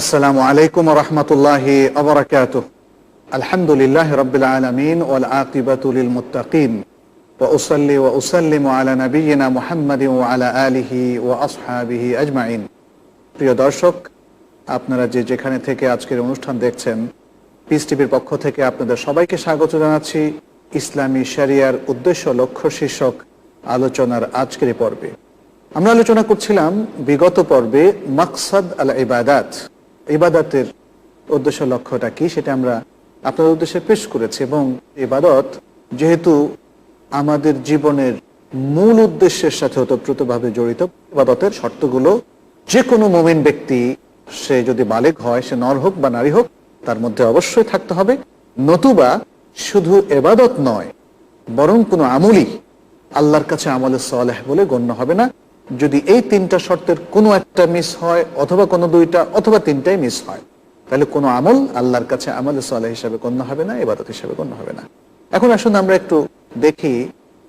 আসসালামু আলাইকুম রহমতুল্লাহ আবরকাত আলহামদুলিল্লাহ রবিল আলমিন ওল আকিবাতুলিল মুতাকিম ওসল্লি ও উসাল্লিম আলা নবীনা ও আলা আলিহি ও আসহাবিহি আজমাইন প্রিয় দর্শক আপনারা যে যেখানে থেকে আজকের অনুষ্ঠান দেখছেন পিস টিভির পক্ষ থেকে আপনাদের সবাইকে স্বাগত জানাচ্ছি। ইসলামী শরিয়ার উদ্দেশ্য লক্ষ্য শীর্ষক আলোচনার আজকের পর্বে। আমরা আলোচনা করছিলাম বিগত পর্বে মাকসাদ আল ইবাদাত ইবাদাতের উদ্দেশ্য লক্ষ্যটা কি সেটা আমরা আপনাদের উদ্দেশ্যে পেশ করেছি এবং ইবাদত যেহেতু আমাদের জীবনের মূল উদ্দেশ্যের সাথে ওতপ্রোতভাবে জড়িত, ইবাদতের শর্তগুলো যে কোনো মোমিন ব্যক্তি, সে যদি বালেক হয়, সে নর হোক বা নারী হোক, তার মধ্যে অবশ্যই থাকতে হবে। নতুবা শুধু এবাদত নয়, বরং কোনো আমলই আল্লাহর কাছে আমলে সলেহ বলে গণ্য হবে না। যদি এই তিনটা শর্তের কোনো একটা মিস হয় অথবা কোনো দুইটা অথবা তিনটাই মিস হয়, তাহলে কোনো আমল আল্লাহর কাছে আমল সালেহ হিসাবে গণ্য হবে না এবাদত হিসাবে গণ্য হবে না। এখন আসুন আমরা একটু দেখি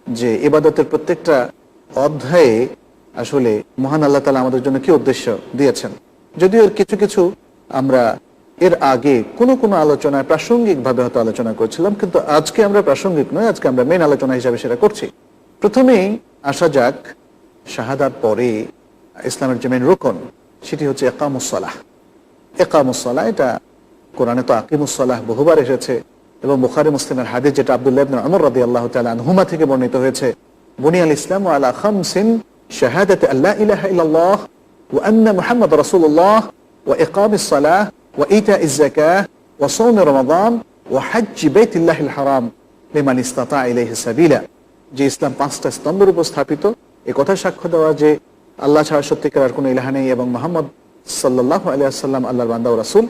যে এবাদতের প্রত্যেকটা অধ্যায়ে আসলে মহান আল্লাহ তালা আমাদের জন্য কি উদ্দেশ্য দিয়েছেন। যদিও এর কিছু কিছু আমরা এর আগে কোনো কোনো আলোচনায় প্রাসঙ্গিকভাবে হয়তো আলোচনা করছিলাম, কিন্তু আজকে আমরা প্রাসঙ্গিক নয়, আজকে আমরা মেন আলোচনা হিসাবে সেটা করছি। প্রথমেই আসা যাক শাহাদার পরে ইসলামের যে মেন রোকন, সেটি হচ্ছে একামুসলাহ একামুসলাহ এটা কোরআনে তো আকিমুসলাহ বহুবার এসেছে এবং বুখারি মুসলিমের হাদিস যেটা আব্দুল্লাহ আমর রাদিয়াল্লাহু তাআলা আনহুমা থেকে বর্ণিত হয়েছে বুনিয়াল ইসলাম আলা খামসিন শাহাদাত আল্লা ইলাহা ইল্লাল্লাহ ওয়া আন্না মুহাম্মাদ রাসূলুল্লাহ ওয়া ইকামিস সালাহ ওয়া ইতাইজ যাকাহ ওয়া সাওম রমাদান ওয়া হজ্জ বাইতুল্লাহিল হারাম লিমান ইসতাতা ইলাইহি সাবিলা। যে ইসলাম পাঁচটা স্তম্ভের উপর স্থাপিত এ কথা সাক্ষ্য দেওয়া যে আল্লাহ ছাড়া সত্যিকার আর কোনো ইলাহা নেই এবং মোহাম্মদ সাল্লাল্লাহু আলাইহি সাল্লাম আল্লাহর বান্দা ও রাসূল,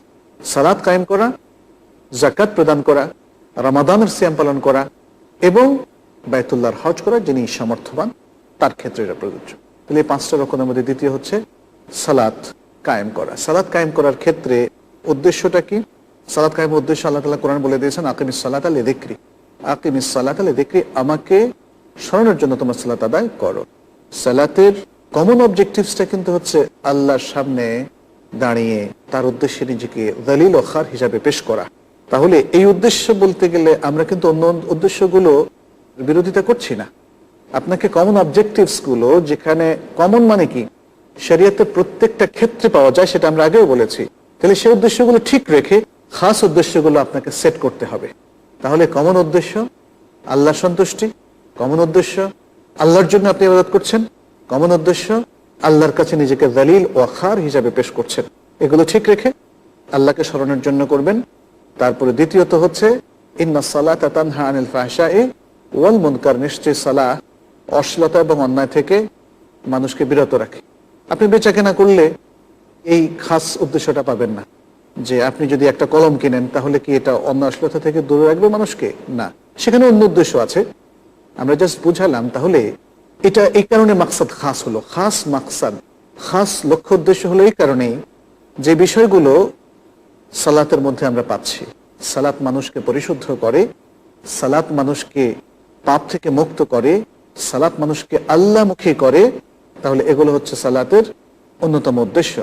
সালাত কায়েম করা জাকাত প্রদান করা, রমাদানের সিয়াম পালন করা এবং বায়তুল্লাহর হজ করা যিনি সামর্থ্যবান, তার ক্ষেত্রে এটা প্রযোজ্য। তাহলে এই পাঁচটা রকমের মধ্যে দ্বিতীয় হচ্ছে সালাত কায়েম করা। সালাত কায়েম করার ক্ষেত্রে উদ্দেশ্যটা কি? সালাত কায়েম উদ্দেশ্য আল্লাহ তালা কোরআন বলে দিয়েছেন, আকিমিস সালাত আলে দেখরি আকিমিস সালাত আলে দেখরি আমাকে স্মরণের জন্য তোমার সালাত আদায় করো। সালাতের কমন অবজেক্টিভসটা কিন্তু হচ্ছে আল্লাহর সামনে দাঁড়িয়ে, তার উদ্দেশ্যে নিজেকে দলিল অখার হিসাবে পেশ করা। তাহলে এই উদ্দেশ্য বলতে গেলে আমরা কিন্তু অন্য উদ্দেশ্যগুলো বিরোধিতা করছি না। আপনাকে কমন অবজেক্টিভসগুলো যেখানে কমন মানে কি? শরীয়তের প্রত্যেকটা ক্ষেত্রে পাওয়া যায় সেটা আমরা আগেও বলেছি। তাহলে সেই উদ্দেশ্যগুলো ঠিক রেখে খাস উদ্দেশ্যগুলো আপনাকে সেট করতে হবে। তাহলে কমন উদ্দেশ্য আল্লাহ সন্তুষ্টি কমন উদ্দেশ্য আল্লাহর জন্য আপনি ইবাদত করছেন? কমন উদ্দেশ্য, আল্লাহর কাছে নিজেকে দলিল ও খার হিসাবে পেশ করছেন। এগুলো ঠিক রেখে আল্লাহকে স্মরণের জন্য করবেন। তারপরে দ্বিতীয়ত হচ্ছে নিশ্চয় সালাহ অশ্লীলতা এবং অন্যায় থেকে মানুষকে বিরত রাখে। আপনি বেচা কেনা করলে এই খাস উদ্দেশ্যটা পাবেন না। যে আপনি যদি একটা কলম কিনেন, তাহলে কি এটা অন্য অশ্লতা থেকে দূরে রাখবে মানুষকে? না। সেখানে অন্য উদ্দেশ্য আছে। আমরা জাস্ট বুঝালাম, তাহলে এটা এই কারণে মাকসাদ খাস হলো। খাস মাকসাদ, খাস লক্ষ্য উদ্দেশ্য হলো এই কারণেই যে বিষয়গুলো সালাতের মধ্যে আমরা পাচ্ছি। সালাত মানুষকে পরিশুদ্ধ করে, সালাত মানুষকে পাপ থেকে মুক্ত করে, সালাত মানুষকে আল্লাহমুখী করে, তাহলে এগুলো হচ্ছে সালাতের অন্যতম উদ্দেশ্য।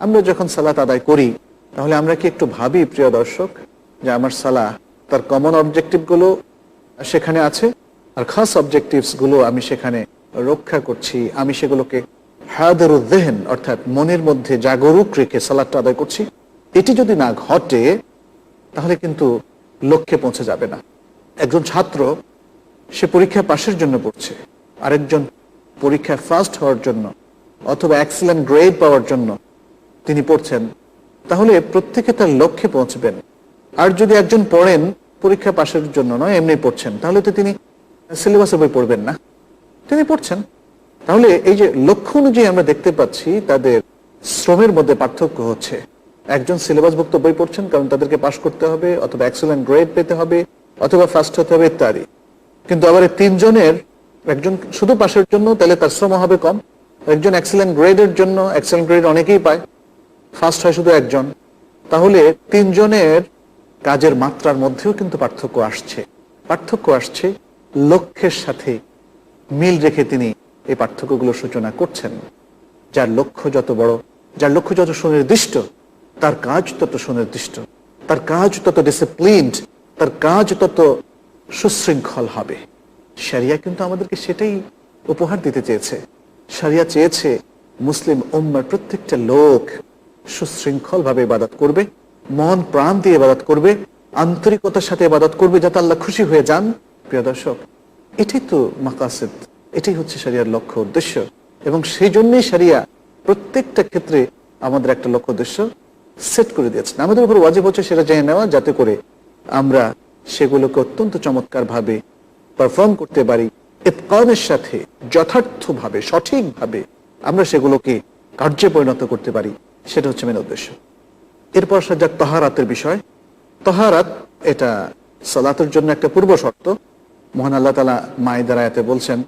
আমরা যখন সালাত আদায় করি, তাহলে আমরা কি একটু ভাবি, প্রিয় দর্শক, যে আমার সালাহ, তার কমন অবজেক্টিভগুলো সেখানে আছে? আর খাস অবজেক্টিভসগুলো আমি সেখানে রক্ষা করছি। আমি সেগুলোকে হায়াদের উদ্দেহেন অর্থাৎ মনের মধ্যে জাগরুক রেখে সালাদটা আদায় করছি। এটি যদি না ঘটে, তাহলে কিন্তু লক্ষ্যে পৌঁছে যাবে না। একজন ছাত্র, সে পরীক্ষা পাশের জন্য পড়ছে। আরেকজন পরীক্ষায় ফার্স্ট হওয়ার জন্য অথবা এক্সিলেন্ট গ্রেড পাওয়ার জন্য তিনি পড়ছেন। তাহলে প্রত্যেকে তার লক্ষ্যে পৌঁছবেন। আর যদি একজন পড়েন, পরীক্ষা পাশের জন্য নয়, এমনি পড়ছেন, তাহলে তো তিনি সিলেবাসের বই পড়বেন না। তিনি পড়ছেন। তাহলে এই যে লক্ষ্য অনুযায়ী আমরা দেখতে পাচ্ছি, তাদের শ্রমের মধ্যে পার্থক্য হচ্ছে। একজন সিলেবাসভুক্ত বই পড়ছেন, কারণ তাদেরকে পাশ করতে হবে, অথবা এক্সেলেন্ট গ্রেড পেতে হবে, অথবা ফার্স্ট হতে হবে ইত্যাদি। কিন্তু আবার তিনজনের, একজন শুধু পাশের জন্য, তাহলে তার শ্রম হবে কম। একজন এক্সেলেন্ট গ্রেডের জন্য এক্সেলেন্ট গ্রেড অনেকেই পায়। ফার্স্ট হয় শুধু একজন। তাহলে তিনজনের কাজের মাত্রার মধ্যেও কিন্তু পার্থক্য আসছে। পার্থক্য আসছে লক্ষ্যের সাথে মিল রেখে তিনি এই পার্থক্যগুলো সূচনা করছেন। যার লক্ষ্য যত বড়, যার লক্ষ্য যত সুনির্দিষ্ট, তার কাজ তত সুনির্দিষ্ট, তার কাজ তত ডিসিপ্লিনড তার কাজ তত সুশৃঙ্খল হবে। সারিয়া কিন্তু আমাদেরকে সেটাই উপহার দিতে চেয়েছে। সারিয়া চেয়েছে মুসলিম উম্মার প্রত্যেকটা লোক সুশৃঙ্খল ভাবে ইবাদত করবে, মন প্রাণ দিয়ে ইবাদত করবে, আন্তরিকতার সাথে ইবাদত করবে যাতে আল্লাহ খুশি হয়ে যান। প্রিয় দর্শক, এটাই তো মাকাসেদ, এটাই হচ্ছে সারিয়ার লক্ষ্য উদ্দেশ্য। এবং সেই জন্যই সারিয়া প্রত্যেকটা ক্ষেত্রে আমাদের একটা লক্ষ্য উদ্দেশ্য সেট করে দিয়েছেন। আমাদের উপর ওয়াজিব হচ্ছে সেটা জেনে নেওয়া, যাতে করে আমরা সেগুলোকে অত্যন্ত চমৎকার ভাবে পারফর্ম করতে পারি। ইতকানের সাথে, যথার্থভাবে, সঠিকভাবে আমরা সেগুলোকে কার্যে পরিণত করতে পারি, সেটা হচ্ছে মেন উদ্দেশ্য। এরপর আসা যাক তহারাতের বিষয়। তহারাত, এটা সালাতের জন্য একটা পূর্ব শর্ত। মহান আল্লাহ তালা মায়েদার আয়াতে বলছেন,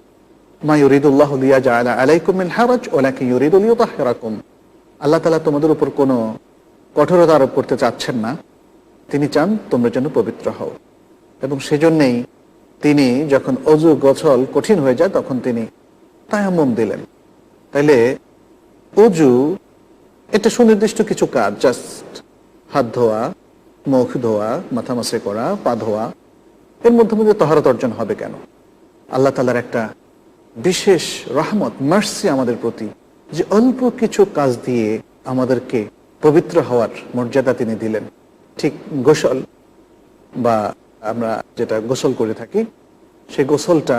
মা ইউরিদুল্লাহ লিয়া জাআলা আলাইকুম মিন হারাজ, ওয়ালাকিন ইউরিদু লিয়ুতাহহিরাকুম আল্লাহ তাআলা তোমাদের উপর কোনো কঠোরতা আরোপ করতে চাচ্ছেন না। তিনি চান তোমরা যেন পবিত্র হও। এবং সেজন্যেই তিনি যখন অজু গছল কঠিন হয়ে যায়, তখন তিনি তায়াম্মুম দিলেন। তাইলে অজু, এটা সুনির্দিষ্ট কিছু কাজ। জাস্ট হাত ধোয়া, মুখ ধোয়া, মাথা মাসে করা, পা ধোয়া এর মধ্যে মধ্যে তহারত অর্জন হবে কেন? আল্লাহ তালার একটা বিশেষ রহমত মার্সি আমাদের প্রতি, যে অল্প কিছু কাজ দিয়ে আমাদেরকে পবিত্র হওয়ার মর্যাদা তিনি দিলেন। ঠিক গোসল বা আমরা যেটা গোসল করে থাকি সেই গোসলটা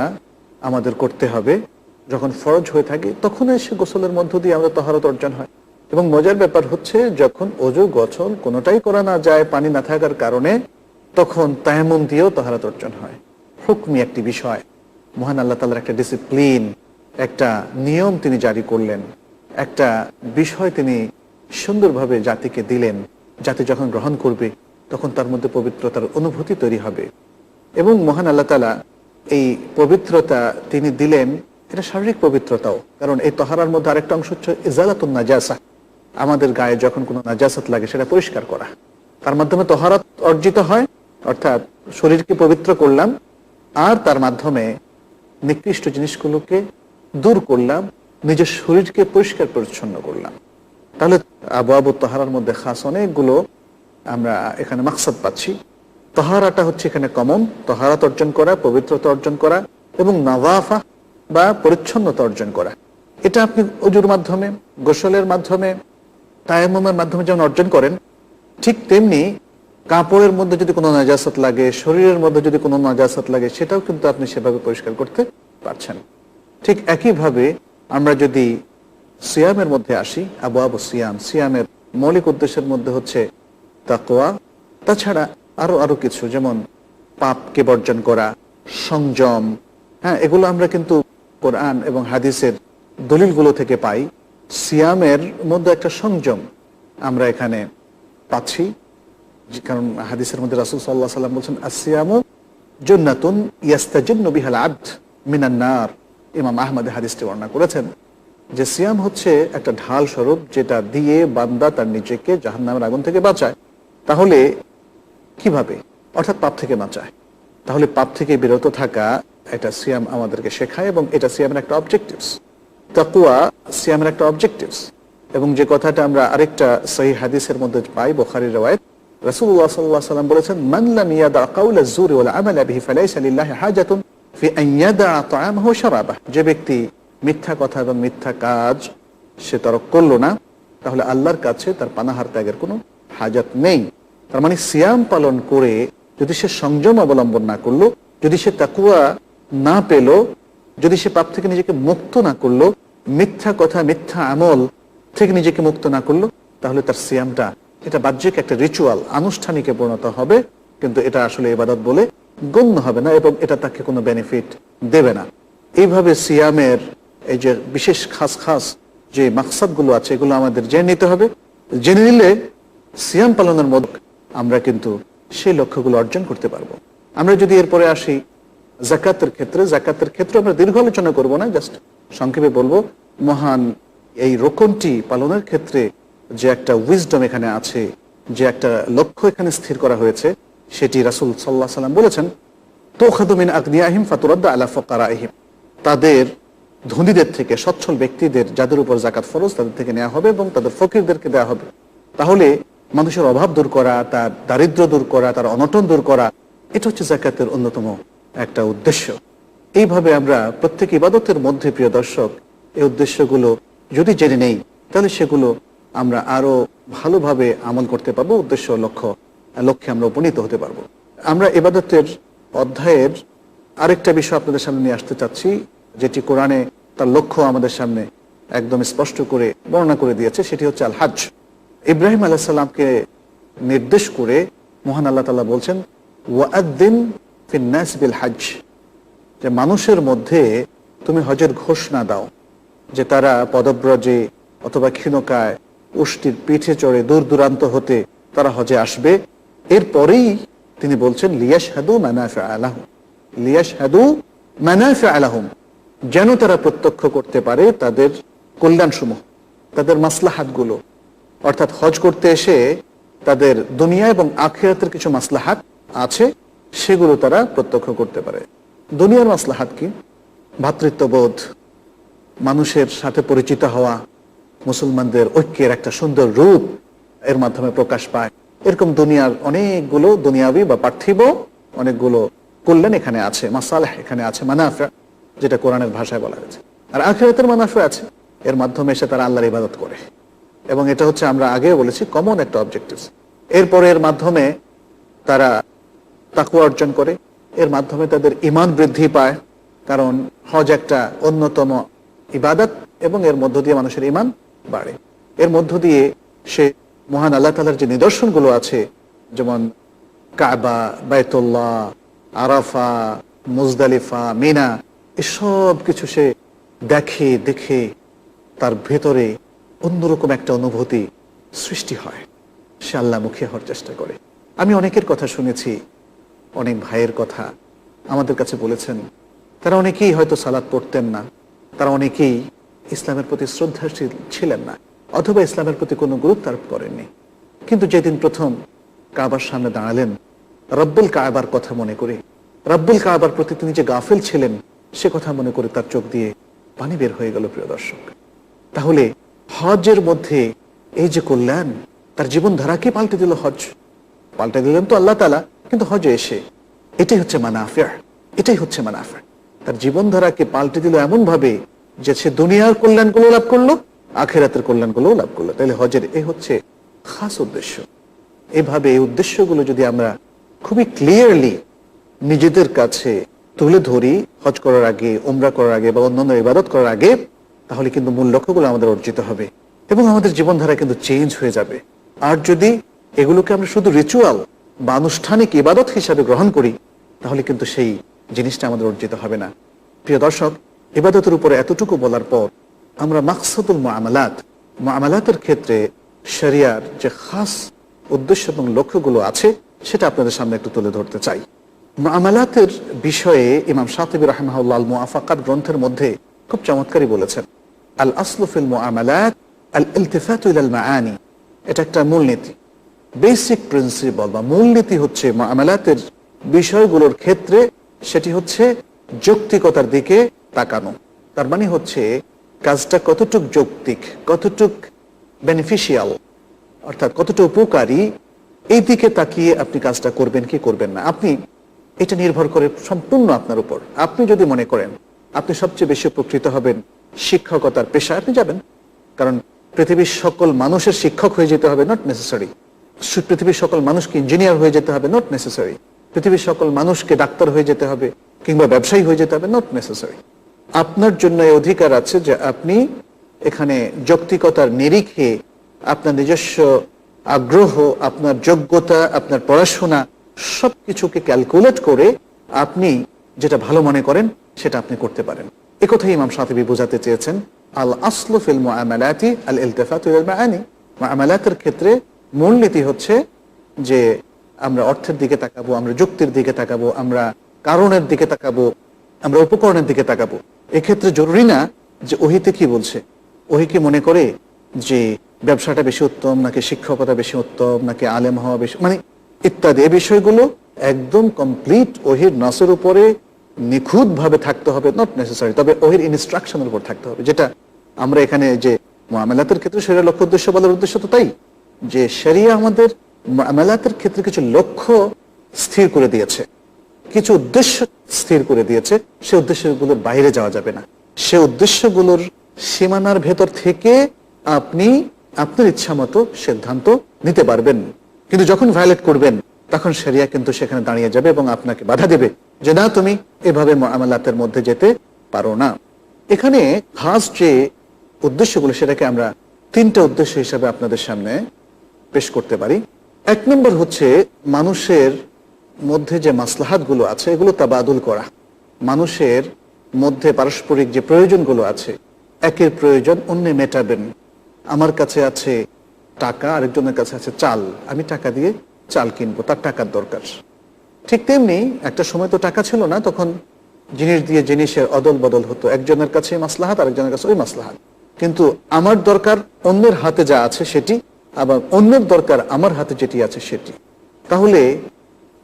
আমাদের করতে হবে। যখন ফরজ হয়ে থাকে, তখনই সে গোসলের মধ্য দিয়ে আমাদের তহারত অর্জন হয়। এবং মজার ব্যাপার হচ্ছে, যখন অজু, গছল কোনোটাই করা না যায়, পানি না থাকার কারণে তখন তায়ামুম দিয়েও তহারত অর্জন হয়। হুকমি একটি বিষয়। মহান আল্লাহ তালার একটা ডিসিপ্লিন একটা নিয়ম তিনি জারি করলেন। একটা বিষয় তিনি সুন্দরভাবে জাতিকে দিলেন। জাতি যখন গ্রহণ করবে, তখন তার মধ্যে পবিত্রতার অনুভূতি তৈরি হবে। এবং মহান আল্লাহ তালা এই পবিত্রতা তিনি দিলেন, এটা শারীরিক পবিত্রতাও। কারণ এই তহারার মধ্যে আরেকটা অংশ হচ্ছে ইজালাতুন নাজাসা। আমাদের গায়ে যখন কোনো নাজাসাত লাগে, সেটা পরিষ্কার করা। তার মাধ্যমে তহারাত অর্জিত হয় অর্থাৎ শরীরকে পবিত্র করলাম, আর তার মাধ্যমে নিকৃষ্ট জিনিসগুলোকে দূর করলাম নিজের শরীরকে পরিষ্কার পরিচ্ছন্ন করলাম। তাহলে আবু তহারার মধ্যে খাস অনেকগুলো আমরা এখানে মাকসাদ পাচ্ছি। তহারাটা হচ্ছে এখানে কমন তহারাত অর্জন করা, পবিত্রতা অর্জন করা এবং নওয়াফা বা পরিচ্ছন্নতা অর্জন করা। এটা আপনি অজুর মাধ্যমে, গোসলের মাধ্যমে তায়ামের মাধ্যমে যেমন অর্জন করেন, ঠিক তেমনি কাপড়ের মধ্যে যদি কোনো নাজাসাত লাগে, শরীরের মধ্যে যদি কোনো নাজাসাত লাগে, সেটাও কিন্তু আপনি সেভাবে পরিষ্কার করতে পারছেন। ঠিক একইভাবে আমরা যদি সিয়ামের মধ্যে আসি আবু আবু সিয়াম, সিয়ামের মৌলিক উদ্দেশ্যের মধ্যে হচ্ছে তাকোয়া তাছাড়া আরও আরও কিছু, যেমন পাপকে বর্জন করা, সংযম। হ্যাঁ এগুলো আমরা কিন্তু কোরআন এবং হাদিসের দলিলগুলো থেকে পাই। সিয়ামের মধ্যে একটা সংযম আমরা এখানে পাচ্ছি। কারণ হাদিসের মধ্যে রাসুল সাল্লাহ সাল্লাম বলছেন আসিয়ামু জন্নাতুন ইয়াস্তাজিন্ন বিহাল আব্দ মিনান্নার ইমাম আহমদ হাদিসটি বর্ণনা করেছেন যে সিয়াম হচ্ছে একটা ঢাল স্বরূপ যেটা দিয়ে বান্দা তার নিজেকে জাহান্নামের আগুন থেকে বাঁচায়। তাহলে কীভাবে? অর্থাৎ পাপ থেকে বাঁচায়। তাহলে পাপ থেকে বিরত থাকা এটা সিয়াম আমাদেরকে শেখায় এবং এটা সিয়ামের একটা অবজেক্টিভস তাকুয়া সিয়ামের একটা অবজেক্টিভস এবং যে কথাটা আমরা আরেকটা সহি হাদিসের মধ্যে পাই বোখারি রওয়ায়ত যে ব্যক্তি মিথ্যা কথা এবং মিথ্যা কাজ সে না, তাহলে আল্লাহর কাছে তার পানাহার ত্যাগের নেই। তার মানে সিয়াম পালন করে যদি সে সংযম অবলম্বন না করল, যদি সে তাকুয়া না পেল, যদি সে পাপ থেকে নিজেকে মুক্ত না করল, মিথ্যা কথা, মিথ্যা আমল থেকে নিজেকে মুক্ত না করল, তাহলে তার সিয়ামটা এটা বাহ্যিক একটা রিচুয়াল আনুষ্ঠানিকে পরিণত হবে, কিন্তু এটা আসলে এবাদত বলে গণ্য হবে না এবং এটা তাকে কোনো বেনিফিট দেবে না। এইভাবে সিয়ামের এই যে বিশেষ খাস খাস যে মাকসাদগুলো আছে, এগুলো আমাদের জেনে নিতে হবে। জেনে নিলে সিয়াম পালনের মধ্যে আমরা কিন্তু সেই লক্ষ্যগুলো অর্জন করতে পারব। আমরা যদি এরপরে আসি জাকাতের ক্ষেত্রে জাকাতের ক্ষেত্রে আমরা দীর্ঘ আলোচনা করব না জাস্ট সংক্ষেপে বলব, মহান এই রোকনটি পালনের ক্ষেত্রে যে একটা উইজডম এখানে আছে, যে একটা লক্ষ্য এখানে স্থির করা হয়েছে, সেটি রাসুল সাল্লাহ সাল্লাম বলেছেন তো খাদমিন আগ্নিয়াহিম ফাতুরাদ্দা আলা ফকারাহিম তাদের ধনীদের থেকে, সচ্ছল ব্যক্তিদের, যাদের উপর জাকাত ফরজ, তাদের থেকে নেওয়া হবে এবং তাদের ফকিরদেরকে দেওয়া হবে। তাহলে মানুষের অভাব দূর করা, তার দারিদ্র দূর করা, তার অনটন দূর করা, এটা হচ্ছে জাকাতের অন্যতম একটা উদ্দেশ্য। এইভাবে আমরা প্রত্যেক ইবাদতের মধ্যে, প্রিয় দর্শক, এই উদ্দেশ্যগুলো যদি জেনে নেই, তাহলে সেগুলো আমরা আরও ভালোভাবে আমল করতে পারব। উদ্দেশ্য লক্ষ্য, লক্ষ্যে আমরা উপনীত হতে পারব। আমরা এবাদতের অধ্যায়ের আরেকটা বিষয় আপনাদের সামনে নিয়ে আসতে চাচ্ছি, যেটি কোরআনে তার লক্ষ্য আমাদের সামনে একদম স্পষ্ট করে বর্ণনা করে দিয়েছে, সেটি হচ্ছে আল হাজ ইব্রাহিম আলাহ সাল্লামকে নির্দেশ করে মহান আল্লাহ তালা বলছেন ওয়াদ্দিন ফিন্নাস বিল হাজ যে মানুষের মধ্যে তুমি হজের ঘোষণা দাও, যে তারা পদব্রজে অথবা ক্ষীণকায় উষ্টির পিঠে চড়ে দূর দূরান্ত হতে তারা হজে আসবে। এরপরেই তিনি বলছেন লিয়াস হাদু মানাফে আলাহ লিয়াস হাদু মানাফে আলাহম যেন তারা প্রত্যক্ষ করতে পারে তাদের কল্যাণসমূহ, তাদের মাসলাহাতগুলো। অর্থাৎ হজ করতে এসে তাদের দুনিয়া এবং আখিরাতের কিছু মাসলাহাত আছে, সেগুলো তারা প্রত্যক্ষ করতে পারে। দুনিয়ার মাসলাহাত কি? ভাতৃত্ববোধ, মানুষের সাথে পরিচিত হওয়া মুসলমানদের ঐক্যের একটা সুন্দর রূপ এর মাধ্যমে প্রকাশ পায়। এরকম দুনিয়ার অনেকগুলো দুনিয়াবি বা পার্থিব অনেকগুলো কল্যাণ এখানে আছে, মাসালাহ এখানে আছে মানাফা যেটা কোরআনের ভাষায় বলা হয়েছে। আর আখেরাতের মানাফা আছে, এর মাধ্যমে এসে তারা আল্লাহর ইবাদত করে। এবং এটা হচ্ছে আমরা আগেও বলেছি কমন একটা অবজেক্টিভ এরপরে এর মাধ্যমে তারা তাকু অর্জন করে, এর মাধ্যমে তাদের ইমান বৃদ্ধি পায়, কারণ হজ একটা অন্যতম ইবাদত এবং এর মধ্য দিয়ে মানুষের ইমান বাড়ে। এর মধ্য দিয়ে সে মহান আল্লাহ তালার যে নিদর্শনগুলো আছে, যেমন কাবা বায়তুল্লাহ আরাফা, মুজদালিফা, মিনা, এসব কিছু সে দেখে দেখে তার ভেতরে অন্যরকম একটা অনুভূতি সৃষ্টি হয়। সে আল্লাহমুখী হওয়ার চেষ্টা করে। আমি অনেকের কথা শুনেছি, অনেক ভাইয়ের কথা আমাদের কাছে বলেছেন, তারা অনেকেই হয়তো সালাদ পড়তেন না, তারা অনেকেই ইসলামের প্রতি শ্রদ্ধাশীল ছিলেন না, অথবা ইসলামের প্রতি কোনো গুরুত্ব আরোপ করেননি। কিন্তু যেদিন প্রথম কাবার সামনে দাঁড়ালেন, রব্বুল কাবার কথা মনে করে, রব্বুল কাবার প্রতি তিনি যে গাফেল ছিলেন, সে কথা মনে করে তার চোখ দিয়ে পানি বের হয়ে গেল, প্রিয় দর্শক। তাহলে হজের মধ্যে এই যে কল্যাণ, তার জীবনধারাকে পাল্টে দিল হজ পাল্টে দিলেন তো আল্লাহ তালা কিন্তু হজে এসে এটাই হচ্ছে মানাফিয়া এটাই হচ্ছে মানাফিয়া তার জীবনধারাকে পাল্টে দিল এমন ভাবে যে সে দুনিয়ার কল্যাণগুলো লাভ করল, আখেরাতের কল্যাণগুলো লাভ করল। তাহলে হজের এ হচ্ছে খাস উদ্দেশ্য। এভাবে এই উদ্দেশ্যগুলো যদি আমরা খুবই ক্লিয়ারলি নিজেদের কাছে তুলে ধরি, হজ করার আগে, উমরা করার আগে বা অন্যান্য ইবাদত করার আগে, তাহলে কিন্তু মূল লক্ষ্যগুলো আমাদের অর্জিত হবে। এবং আমাদের জীবনধারা কিন্তু চেঞ্জ হয়ে যাবে। আর যদি এগুলোকে আমরা শুধু রিচুয়াল বা আনুষ্ঠানিক ইবাদত হিসাবে গ্রহণ করি, তাহলে কিন্তু সেই জিনিসটা আমাদের অর্জিত হবে না। প্রিয় দর্শক ইবাদতের উপরে এতটুকু বলার পর আমরা মাকসাদুল মামালাত মামালাতের ক্ষেত্রে শরিয়ার যে খাস উদ্দেশ্য এবং লক্ষ্যগুলো আছে, সেটা আপনাদের সামনে একটু তুলে ধরতে চাই। মামালাতের বিষয়ে ইমাম সাতিবি রহমাউল্লাহ মুআফাকার গ্রন্থের মধ্যে খুব চমৎকারই বলেছেন আল আসলুফিল মুআমালাত আল ইলতিফাতু ইলাল এটা একটা মূলনীতি। বেসিক প্রিন্সিপাল বা মূলনীতি হচ্ছে মামালাতের বিষয়গুলোর ক্ষেত্রে, সেটি হচ্ছে যৌক্তিকতার দিকে তাকানো। তার মানে হচ্ছে, কাজটা কতটুক যৌক্তিক, কতটুক বেনিফিশিয়াল অর্থাৎ কতটা উপকারী, এই দিকে তাকিয়ে আপনি কাজটা করবেন কি করবেন না। আপনি এটা নির্ভর করে সম্পূর্ণ আপনার উপর। আপনি যদি মনে করেন, আপনি সবচেয়ে বেশি উপকৃত হবেন শিক্ষকতার পেশায়, আপনি যাবেন। কারণ পৃথিবীর সকল মানুষের শিক্ষক হয়ে যেতে হবে নট নেসেসারি পৃথিবীর সকল মানুষকে ইঞ্জিনিয়ার হয়ে যেতে হবে নট নেসেসারি পৃথিবীর সকল মানুষকে ডাক্তার হয়ে যেতে হবে, কিংবা ব্যবসায়ী হয়ে যেতে হবে নট নেসেসারি আপনার জন্য এই অধিকার আছে যে আপনি এখানে যৌক্তিকতার নিরিখে আপনার নিজস্ব আগ্রহ, আপনার যোগ্যতা, আপনার পড়াশোনা সবকিছুকে ক্যালকুলেট করে আপনি যেটা ভালো মনে করেন সেটা আপনি করতে পারেন। একথাই ইমাম সাতিবি বোঝাতে চেয়েছেন। আল আসলু ফিল মুআমালাতি আল ইলতিফাতু মাআনি। মুআমালাতের ক্ষেত্রে মূলনীতি হচ্ছে যে আমরা অর্থের দিকে তাকাবো, আমরা যুক্তির দিকে তাকাবো, আমরা কারণের দিকে তাকাবো, আমরা উপকরণের দিকে তাকাবো। এক্ষেত্রে জরুরি না যে ওহিতে কি বলছে। ওহি কি মনে করে যে ব্যবসাটা বেশি উত্তম, নাকি শিক্ষকতা বেশি উত্তম, নাকি আলেম হওয়া বেশি মানে ইত্যাদি এই বিষয়গুলো একদম কমপ্লিট ওহির নসের উপরে নিখুঁত ভাবে থাকতে হবে নট নেসেসারি তবে ওহির ইনস্ট্রাকশনের উপর থাকতে হবে, যেটা আমরা এখানে যে মামেলাতের ক্ষেত্রে সেটা লক্ষ্য, উদ্দেশ্য, বলার উদ্দেশ্য তো তাই, যে সেরিয়া আমাদের মামলাতের ক্ষেত্রে কিছু লক্ষ্য স্থির করে দিয়েছে। কিছু উদ্দেশ্য স্থির করে দিয়েছে, সে উদ্দেশ্যগুলোর বাইরে যাওয়া যাবে না। সে উদ্দেশ্যগুলোর সীমানার ভেতর থেকে আপনি আপনার ইচ্ছা মতো সিদ্ধান্ত নিতে পারবেন। কিন্তু যখন ভায়োলেট করবেন, তখন সেরিয়া কিন্তু সেখানে দাঁড়িয়ে যাবে এবং আপনাকে বাধা দেবে যে, না, তুমি এভাবে মামলাতের মধ্যে যেতে পারো না। এখানে খাস যে উদ্দেশ্যগুলো, সেটাকে আমরা তিনটা উদ্দেশ্য হিসাবে আপনাদের সামনে পেশ করতে পারি। এক নম্বর হচ্ছে মানুষের মধ্যে যে মাসলাহাতগুলো আছে, এগুলো তাবাদুল করা। মানুষের মধ্যে পারস্পরিক যে প্রয়োজনগুলো আছে, একের প্রয়োজন, অন্য মেটাবেন। আমার কাছে আছে টাকা, আরেকজনের কাছে আছে চাল। আমি টাকা দিয়ে চাল কিনবো, তার টাকার দরকার। ঠিক তেমনি একটা সময় তো টাকা ছিল না, তখন জিনিস দিয়ে জিনিসের অদল বদল হতো। একজনের কাছে মাসলাহাত, আরেকজনের কাছে ওই মাসলাহাত। কিন্তু আমার দরকার অন্যের হাতে যা আছে সেটি, আবার অন্যের দরকার আমার হাতে যেটি আছে সেটি। তাহলে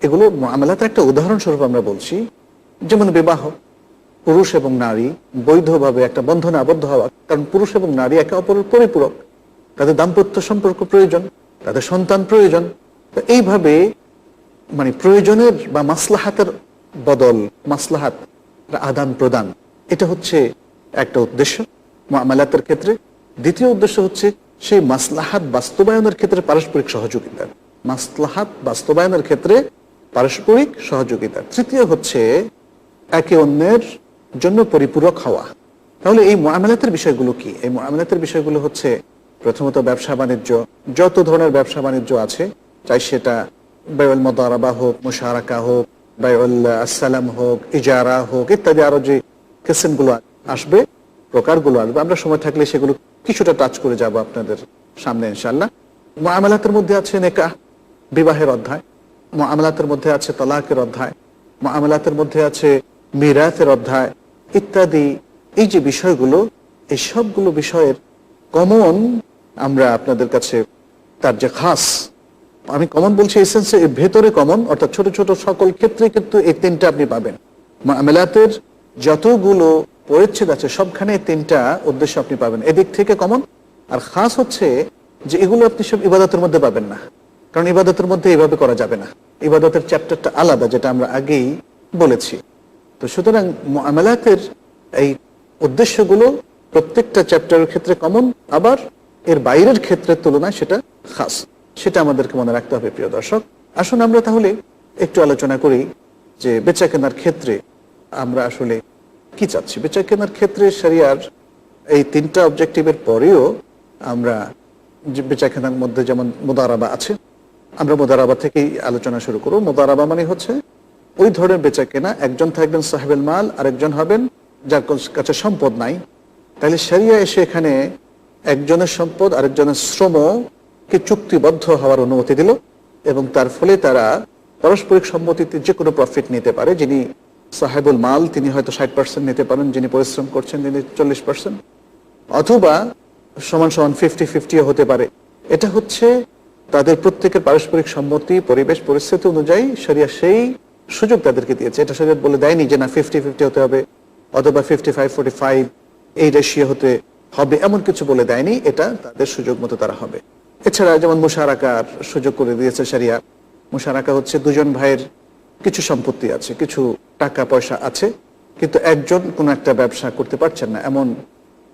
এগুলো মামলাতে একটা উদাহরণস্বরূপ আমরা বলছি। যেমন বিবাহ, পুরুষ এবং নারী বৈধভাবে একটা বন্ধনে আবদ্ধ হওয়া। কারণ পুরুষ এবং নারী একে অপরের পরিপূরক। তাদের দাম্পত্য সম্পর্ক প্রয়োজন, তাদের সন্তান প্রয়োজন। তো এইভাবে মানে প্রয়োজনের বা মাসলাহাতের বদল, মাসলাহাত, আদান প্রদান, এটা হচ্ছে একটা উদ্দেশ্য মামলাতের ক্ষেত্রে। দ্বিতীয় উদ্দেশ্য হচ্ছে সেই মাসলাহাত বাস্তবায়নের ক্ষেত্রে পারস্পরিক সহযোগিতা। মাসলাহাত বাস্তবায়নের ক্ষেত্রে পারস্পরিক সহযোগিতা। তৃতীয় হচ্ছে একে অন্যের জন্য পরিপূরক হওয়া। তাহলে এই মামলাতের বিষয়গুলো কি? এই মামলাতের বিষয়গুলো হচ্ছে প্রথমত ব্যবসা বাণিজ্য। যত ধরনের ব্যবসা বাণিজ্য আছে, চাই সেটা বায়ুল মদারাবা হোক, মুশারাকা হোক বায়ুল আসসালাম হোক, ইজারা হোক, ইত্যাদি আরও যে কেসেনগুলো আসবে, প্রকারগুলো আসবে। আমরা সময় থাকলে সেগুলো কিছুটা টাচ করে যাব আপনাদের সামনে ইনশাল্লাহ মামলাতের মধ্যে আছে নেকা বিবাহের অধ্যায়। মামলাতের মধ্যে আছে তালাকের অধ্যায় মামলাতের মধ্যে আছে মিরাতের অধ্যায় ইত্যাদি। এই যে বিষয়গুলো, এই সবগুলো বিষয়ের কমন আমরা আপনাদের কাছে তার যে খাস, আমি কমন বলছি এই সেন্সে ভেতরে কমন অর্থাৎ ছোট ছোট সকল ক্ষেত্রে কিন্তু এই তিনটা আপনি পাবেন। মামলাতের যতগুলো পরিচ্ছেদ আছে, সবখানে তিনটা উদ্দেশ্য আপনি পাবেন। এদিক থেকে কমন আর খাস হচ্ছে যে এগুলো আপনি সব ইবাদতের মধ্যে পাবেন না। কারণ ইবাদতের মধ্যে এইভাবে করা যাবে না। ইবাদতের চ্যাপ্টারটা আলাদা, যেটা আমরা আগেই বলেছি। তো সুতরাং মামলাতের এই উদ্দেশ্যগুলো প্রত্যেকটা চ্যাপ্টারের ক্ষেত্রে কমন আবার এর বাইরের ক্ষেত্রের তুলনায় সেটা খাস। সেটা আমাদেরকে মনে রাখতে হবে, প্রিয় দর্শক। আসুন আমরা তাহলে একটু আলোচনা করি যে বেচা কেনার ক্ষেত্রে আমরা আসলে কি চাচ্ছি। বেচা কেনার ক্ষেত্রে সারিয়ার এই তিনটা অবজেক্টিভের পরেও আমরা বেচা কেনার মধ্যে যেমন মোদারাবা আছে আমরা মোদারাবা থেকেই আলোচনা শুরু করব। মোদারাবা মানে হচ্ছে ওই ধরনের বেচা কেনা, একজন থাকবেন সাহেবেল মাল, আরেকজন হবেন যার কাছে সম্পদ নাই। তাহলে সারিয়া এসে এখানে একজনের সম্পদ, আরেকজনের শ্রমকে চুক্তিবদ্ধ হওয়ার অনুমতি দিল এবং তার ফলে তারা পারস্পরিক সম্মতিতে যে কোনো প্রফিট নিতে পারে। যিনি সাহেবুল মাল, তিনি হয়তো ষাট পার্সেন্ট নিতে পারেন। যিনি পরিশ্রম করছেন, তিনি চল্লিশ পার্সেন্ট অথবা সমান সমান ফিফটি ফিফটিও হতে পারে। এটা হচ্ছে তাদের প্রত্যেকের পারস্পরিক সম্মতি, পরিবেশ, পরিস্থিতি অনুযায়ী সরিয়া সেই সুযোগ তাদেরকে দিয়েছে। এটা শরীয়ত বলে দেয়নি যে না ফিফটি ফিফটি হতে হবে অথবা ফিফটি ফাইভ ফোর্টি ফাইভ এই রেশিও হতে হবে, এমন কিছু বলে দেয়নি। এটা তাদের সুযোগ মতো তারা হবে। এছাড়া যেমন মুশারাকার সুযোগ করে দিয়েছে সারিয়া মুশারাকা হচ্ছে দুজন ভাইয়ের কিছু সম্পত্তি আছে, কিছু টাকা, পয়সা আছে, কিন্তু একজন কোনো একটা ব্যবসা করতে পারছেন না। এমন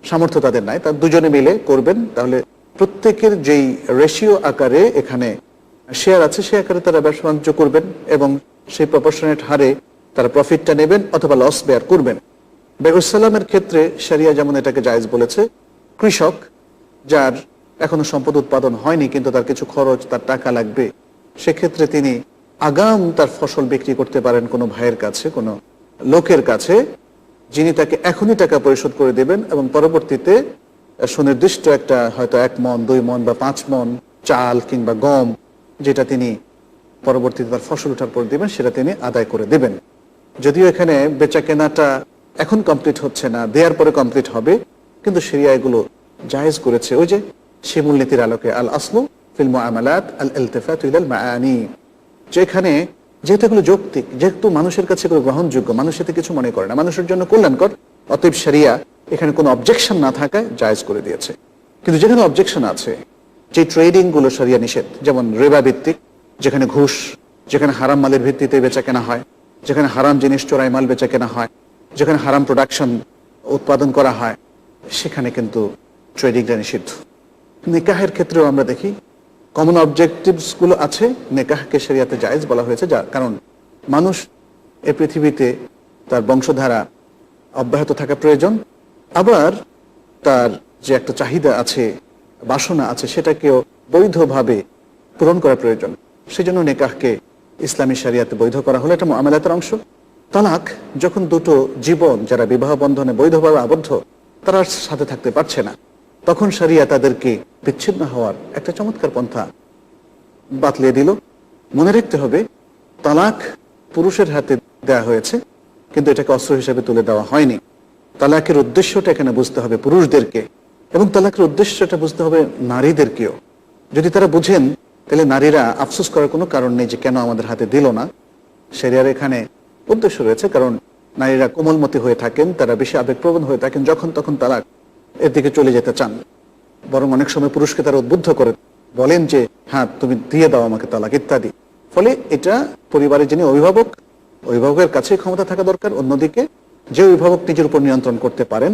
সামর্থ্য তাদের নাই। তার দুজনে মিলে করবেন, তাহলে প্রত্যেকের যেই রেশিও আকারে এখানে শেয়ার আছে সে আকারে তারা ব্যবসা বাণিজ্য করবেন এবং সেই প্রপোর্শনেট হারে তারা প্রফিটটা নেবেন অথবা লস বেয়ার করবেন। বেগুসালামের ক্ষেত্রে সারিয়া যেমন এটাকে জায়েজ বলেছে, কৃষক যার এখনও সম্পদ উৎপাদন হয়নি কিন্তু তার কিছু খরচ, তার টাকা লাগবে, সেক্ষেত্রে তিনি আগাম তার ফসল বিক্রি করতে পারেন কোনো ভাইয়ের কাছে, কোনো লোকের কাছে, যিনি তাকে এখনই টাকা পরিশোধ করে দেবেন এবং পরবর্তীতে সুনির্দিষ্ট একটা, হয়তো এক মন, দুই মন বা পাঁচ মন চাল কিংবা গম, যেটা তিনি পরবর্তীতে তার ফসল ওঠার পর দেবেন, সেটা তিনি আদায় করে দেবেন। যদিও এখানে বেচা কেনাটা এখন কমপ্লিট হচ্ছে না, দেওয়ার পরে কমপ্লিট হবে, কিন্তু সিরিয়া এগুলো জায়েজ করেছে। ওই যে সে মূলনীতির আলোকে আল আসলু ফিল্ম আমালাত আল এলতেফাত মাআনি। যেখানে যেহেতু এগুলো যৌক্তিক, যেহেতু মানুষের কাছে এগুলো গ্রহণযোগ্য, মানুষ এতে কিছু মনে করে না। মানুষের জন্য কল্যাণকর, অতএব সারিয়া এখানে কোনো অবজেকশন না থাকায় জায়েজ করে দিয়েছে। কিন্তু যেখানে অবজেকশন আছে, যে ট্রেডিংগুলো সরিয়া নিষেধ, যেমন রেবা ভিত্তিক, যেখানে ঘুষ, যেখানে হারাম মালের ভিত্তিতে বেচা কেনা হয়, যেখানে হারাম জিনিস চোরাই মাল বেচা কেনা হয়, যেখানে হারাম প্রোডাকশন উৎপাদন করা হয়, সেখানে কিন্তু ট্রেডিংটা নিষিদ্ধ। নিকাহের ক্ষেত্রেও আমরা দেখি কমন অবজেক্টিভসগুলো আছে, নেকাহকে সেরিয়াতে জায়েজ বলা হয়েছে যা কারণ মানুষ এ পৃথিবীতে তার বংশধারা অব্যাহত থাকা প্রয়োজন আবার তার যে একটা চাহিদা আছে, বাসনা আছে, সেটাকেও বৈধভাবে পূরণ করা প্রয়োজন। সেই জন্য নেকাহকে ইসলামী শরিয়াতে বৈধ করা হলো, এটা আমেলাতের অংশ। তালাক যখন দুটো জীবন যারা বিবাহ বন্ধনে বৈধভাবে আবদ্ধ, তারা সাথে থাকতে পারছে না। তখন সারিয়া তাদেরকে বিচ্ছিন্ন হওয়ার একটা চমৎকার পন্থা বাতলিয়ে দিল। মনে রাখতে হবে, তালাক পুরুষের হাতে দেয়া হয়েছে, কিন্তু এটাকে অস্ত্র হিসেবে তুলে দেওয়া হয়নি। তালাকের উদ্দেশ্যটা এখানে বুঝতে হবে পুরুষদেরকে এবং তালাকের উদ্দেশ্যটা বুঝতে হবে নারীদেরকেও। যদি তারা বুঝেন, তাহলে নারীরা আফসোস করার কোনো কারণ নেই যে কেন আমাদের হাতে দিল না। সেরিয়ার এখানে উদ্দেশ্য রয়েছে, কারণ নারীরা কোমলমতি হয়ে থাকেন, তারা বেশি আবেগপ্রবণ হয়ে থাকেন যখন তখন তালাক এর দিকে চলে যেতে চান। বরং অনেক সময় পুরুষকে তারা উদ্বুদ্ধ করে বলেন যে হ্যাঁ তুমি দিয়ে দাও আমাকে তালাক, ইত্যাদি। ফলে এটা পরিবারের যিনি অভিভাবক, অভিভাবকের কাছে ক্ষমতা থাকা দরকার, অন্যদিকে যে অভিভাবক নিজের উপর নিয়ন্ত্রণ করতে পারেন,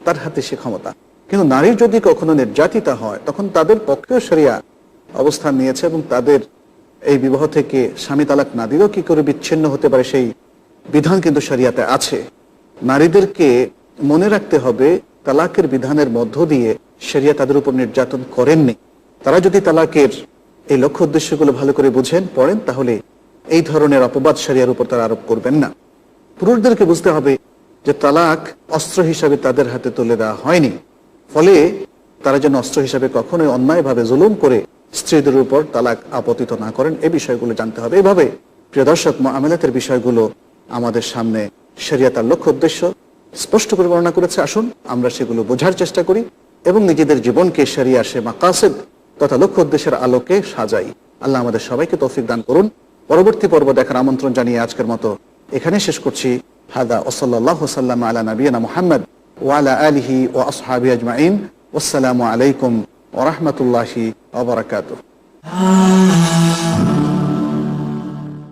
তার হাতে সে ক্ষমতা। কিন্তু নারী যদি কখনো নির্যাতিতা হয়, তখন তাদের পক্ষেও সেরিয়া অবস্থান নিয়েছে এবং তাদের এই বিবাহ থেকে স্বামী তালাক না দিলেও কি করে বিচ্ছিন্ন হতে পারে সেই বিধান কিন্তু শরিয়াতে আছে। নারীদেরকে মনে রাখতে হবে, তালাকের বিধানের মধ্য দিয়ে শরিয়া তাদের উপর নির্যাতন করেননি। তারা যদি তালাকের এই লক্ষ্য উদ্দেশ্যগুলো ভালো করে বুঝেন, পড়েন, তাহলে এই ধরনের অপবাদ শরিয়ার উপর তারা আরোপ করবেন না। পুরুষদেরকে বুঝতে হবে যে তালাক অস্ত্র হিসাবে তাদের হাতে তুলে দেওয়া হয়নি। ফলে তারা যেন অস্ত্র হিসাবে কখনোই অন্যায়ভাবে জুলুম করে স্ত্রীদের উপর তালাক আপতিত না করেন এই বিষয়গুলো জানতে হবে। এভাবে প্রিয় দর্শক আমেলাতের বিষয়গুলো আমাদের সামনে শরিয়া তার লক্ষ্য উদ্দেশ্য। স্পষ্ট করে বর্ণনা করেছে, আসুন আমরা সেগুলো বোঝার চেষ্টা করি এবং নিজেদের জীবনকে সারিয়ে আসে মাকাসেদ তথা লক্ষ্য উদ্দেশ্যের আলোকে সাজাই। আল্লাহ আমাদের সবাইকে তৌফিক দান করুন। পরবর্তী পর্ব দেখার আমন্ত্রণ জানিয়ে আজকের মতো এখানে শেষ করছি। হাদা ওসল্লাহ সাল্লাম আলা নবীনা মোহাম্মদ ওয়ালা আলিহি ও আসহাবি আজমাইন। আসসালামু আলাইকুম ওরহমতুল্লাহি ওবরাকাতুহ